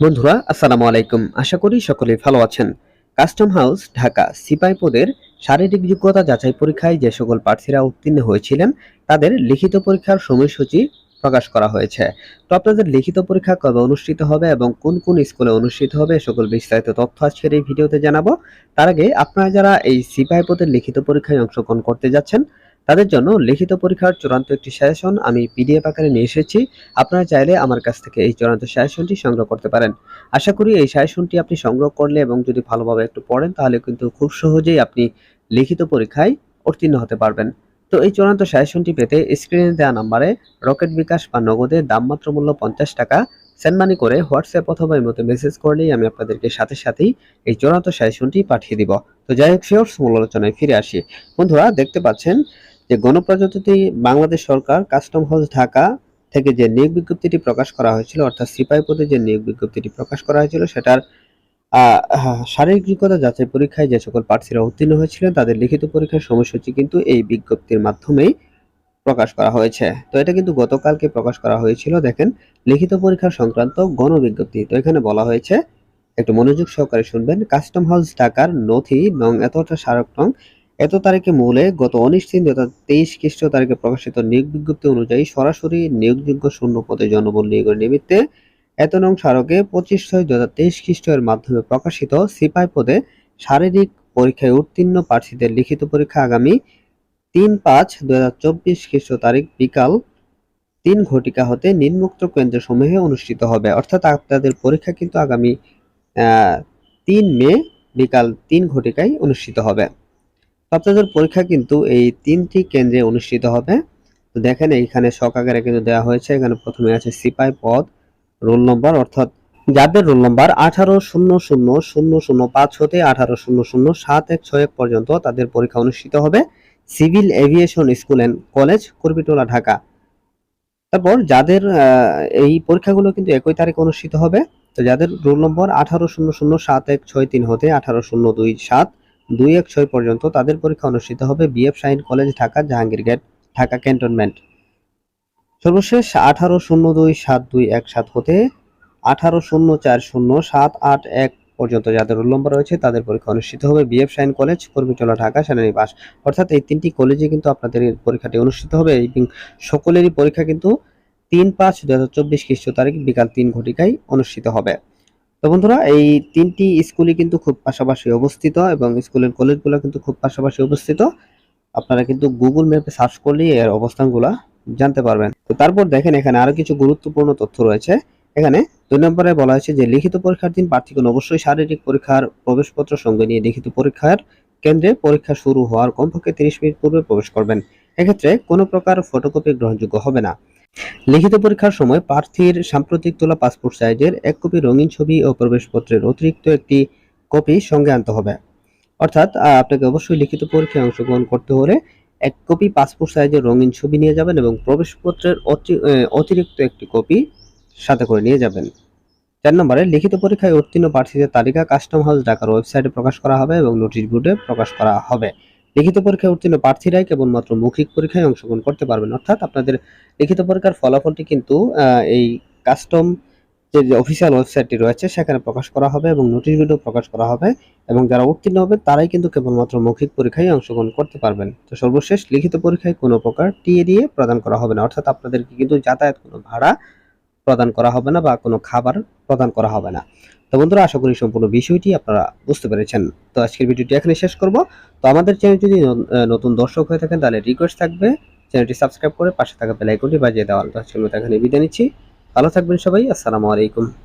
বন্ধুরা, আসসালামু আলাইকুম। আশা করি সকলে ভালো আছেন। Custom house, Dhaka. সিপাই পদের শারীরিক যোগ্যতা যাচাই পরীক্ষায় যে সকল প্রার্থীরা উত্তীর্ণ হয়েছিলেন, তাদের লিখিত পরীক্ষার সময়সূচি প্রকাশ করা হয়েছে। তো আপনাদের লিখিত পরীক্ষা কবে অনুষ্ঠিত হবে এবং কোন কোন স্কুলে অনুষ্ঠিত হবে সকল বিস্তারিত তথ্য আজকের এই ভিডিওতে জানাব। তার আগে আপনারা যারা এই সিপাই পদের লিখিত পরীক্ষায় অংশগ্রহণ করতে যাচ্ছেন তাদের জন্য লিখিত পরীক্ষার চূড়ান্ত একটি সাজেশন আমি পিডিএফ আকারে নিয়ে এসেছি। আপনারা চাইলে আমার কাছ থেকে এই চূড়ান্ত সাজেশনটি সংগ্রহ করতে পারেন। আশা করি এই সাজেশনটি আপনি সংগ্রহ করলে এবং যদি ভালোভাবে একটু পড়েন, তাহলে কিন্তু খুব সহজেই আপনি লিখিত পরীক্ষায় উত্তীর্ণ হতে পারবেন। তো এই চূড়ান্ত সাজেশনটি পেতে স্ক্রিনে দেওয়া নাম্বারে রকেট বিকাশ বা নগদে দামমাত্র মূল্য পঞ্চাশ টাকা। সেন্ড মানি করে হোয়াটসঅ্যাপ অথবা মতো মেসেজ করলেই আমি আপনাদেরকে সাথে সাথেই এই চূড়ান্ত সাজেশনটি পাঠিয়ে দিব। তো যাই হোক শিওর মূল আলোচনায় ফিরে আসি। বন্ধুরা, দেখতে পাচ্ছেন যে গণপ্রজাতন্ত্রী বাংলাদেশ সরকার কাস্টম হাউস ঢাকা থেকে যে নিয়োগ বিজ্ঞপ্তিটি প্রকাশ করা হয়েছিল অর্থাৎ সিপাই পদে যে নিয়োগ বিজ্ঞপ্তিটি প্রকাশ করা হয়েছিল সেটার আহ, শারীরিক যোগ্যতা যাচাই পরীক্ষায় যে সকল প্রার্থীরা উত্তীর্ণ হয়েছিলেন তাদের লিখিত পরীক্ষার সময়সূচি কিন্তু এই বিজ্ঞপ্তির মাধ্যমেই প্রকাশ করা হয়েছে। তো এটা কিন্তু গতকালকে প্রকাশ করা হয়েছিল দেখেন লিখিত পরীক্ষা সংক্রান্ত গণবিজ্ঞপ্তি। তো এখানে বলা হয়েছে একটু মনোযোগ সহকারে শুনবেন কাস্টম হাউস ঢাকার নথি নং এতটা স্মারক নং এত তারিখে মূলে গত উনিশ তিন দু হাজার তেইশ খ্রিস্ট তারিখে প্রকাশিত নিয়োগ বিজ্ঞপ্তি অনুযায়ী সরাসরি নিয়োগযোগ্য শূন্য পদে জনবল নিয়োগের নিমিত্তে এত নং স্মারকে পঁচিশ ছয় দু তেইশ খ্রিস্টের মাধ্যমে প্রকাশিত সিপাই পদে শারীরিক পরীক্ষায় উত্তীর্ণ প্রার্থীদের লিখিত পরীক্ষা আগামী তিন পাঁচ দু হাজার চব্বিশ খ্রিস্ট তারিখ বিকাল তিন ঘটিকা হতে নিম্নোক্ত কেন্দ্রসমূহে অনুষ্ঠিত হবে। অর্থাৎ আপনাদের পরীক্ষা কিন্তু আগামী তিন মে বিকাল তিন ঘটিকায় অনুষ্ঠিত হবে। আপনাদের পরীক্ষা কিন্তু এই তিনটি কেন্দ্রে অনুষ্ঠিত হবে। তো দেখেন এইখানে শখ আকারে কিন্তু দেওয়া হয়েছে। এখানে প্রথমে আছে সিপাই পদ, রোল নম্বর, অর্থাৎ যাদের রোল নম্বর আঠারো শূন্য শূন্য শূন্য শূন্য পাঁচ হতে আঠারো শূন্য শূন্য সাত এক ছয় এক পর্যন্ত তাদের পরীক্ষা অনুষ্ঠিত হবে civil aviation school and college, Kurmitola, Dhaka. তারপর যাদের এই পরীক্ষাগুলো কিন্তু একই তারিখে অনুষ্ঠিত হবে, তো যাদের রোল নম্বর আঠারো শূন্য শূন্য সাত এক ছয় তিন হতে আঠারো শূন্য দুই সাত দুই এক ছয় পর্যন্ত তাদের পরীক্ষা অনুষ্ঠিত হবে BF Shaheen college Dhaka Jahangir gate Dhaka cantonment. সর্বশেষ আঠারো শূন্য দুই সাত দুই এক সাত হতে আঠারো শূন্য চার শূন্য সাত আট এক পর্যন্ত যাদের রোল নম্বর রয়েছে তাদের পরীক্ষা অনুষ্ঠিত হবে বিএফ শাহিন কলেজ কর্মীটোলা ঢাকা, সেনানিবাস। অর্থাৎ এই তিনটি কলেজে কিন্তু আপনাদের পরীক্ষাটি অনুষ্ঠিত হবে এবং সকলেরই পরীক্ষা কিন্তু তিন পাঁচ দু হাজার চব্বিশ খ্রিস্ট তারিখ বিকাল তিন ঘটিকায় অনুষ্ঠিত হবে। তো বন্ধুরা, এই তিনটি স্কুলই কিন্তু খুব পাশাপাশি অবস্থিত এবং স্কুলের কলেজগুলো কিন্তু খুব পাশাপাশি অবস্থিত। আপনারা কিন্তু গুগল ম্যাপে সার্চ করলেই এর অবস্থানগুলো জানতে পারবেন। তো তারপর দেখেন, এখানে আরও কিছু গুরুত্বপূর্ণ তথ্য রয়েছে। এখানে দুই নম্বরে বলা হয়েছে যে, লিখিত পরীক্ষার দিন প্রার্থীগণ অবশ্যই শারীরিক পরীক্ষার প্রবেশপত্র সঙ্গে নিয়ে লিখিত পরীক্ষার কেন্দ্রে পরীক্ষা শুরু হওয়ার কমপক্ষে তিরিশ মিনিট পূর্বে প্রবেশ করবেন। এক্ষেত্রে কোনো প্রকার ফটোকপি গ্রহণযোগ্য হবে না। লিখিত পরীক্ষার সময় প্রার্থীর সাম্প্রতিক তোলা পাসপোর্ট সাইজের এক কপি রঙিন ছবি ও প্রবেশপত্রের অতিরিক্ত একটি কপি সঙ্গে আনতে হবে। অর্থাৎ আপনাকে অবশ্যই লিখিত পরীক্ষায় অংশগ্রহণ করতে হলে এক কপি পাসপোর্ট সাইজের রঙিন ছবি নিয়ে যাবেন এবং প্রবেশপত্রের অতিরিক্ত একটি কপি সাথে করে নিয়ে যাবেন। চার নম্বরে, লিখিত পরীক্ষায় উত্তীর্ণ প্রার্থীদের তালিকা কাস্টম হাউস ঢাকার ওয়েবসাইটে প্রকাশ করা হবে এবং নোটিশ বোর্ডে প্রকাশ করা হবে। লিখিত পরীক্ষায় উত্তীর্ণ প্রার্থীরাই কেবলমাত্র মৌখিক পরীক্ষায় অংশগ্রহণ করতে পারবেন। অর্থাৎ আপনাদের লিখিত পরীক্ষার ফলাফলটি কিন্তু এই কাস্টম যে অফিসিয়াল ওয়েবসাইটটি রয়েছে, সেখানে প্রকাশ করা হবে এবং নোটিশ বোর্ডেও প্রকাশ করা হবে এবং যারা উত্তীর্ণ হবে তারাই কিন্তু কেবলমাত্র মৌখিক পরীক্ষায় অংশগ্রহণ করতে পারবেন। তো সর্বশেষ লিখিত পরীক্ষায় কোনো প্রকার টিএ দিয়ে প্রদান করা হবে না। অর্থাৎ আপনাদেরকে কিন্তু যাতায়াত কোনো ভাড়া প্রদান করা হবে না বা কোনো খাবার প্রদান করা হবে না। তো বন্ধুরা, আশা করি সম্পূর্ণ বিষয়টি আপনারা বুঝতে পেরেছেন। তো আজকের ভিডিওটি এখানে শেষ করব। তো আমাদের চ্যানেল যদি নতুন দর্শক হয়ে থাকেন, তাহলে রিকোয়েস্ট থাকবে। চ্যানেলটি সাবস্ক্রাইব করে পাশে থাকা বেলাইকনটি বাজিয়ে দেওয়ার তো আজকের মতো এখানে বিদায় নিচ্ছি। ভালো থাকবেন সবাই। আসসালামু আলাইকুম।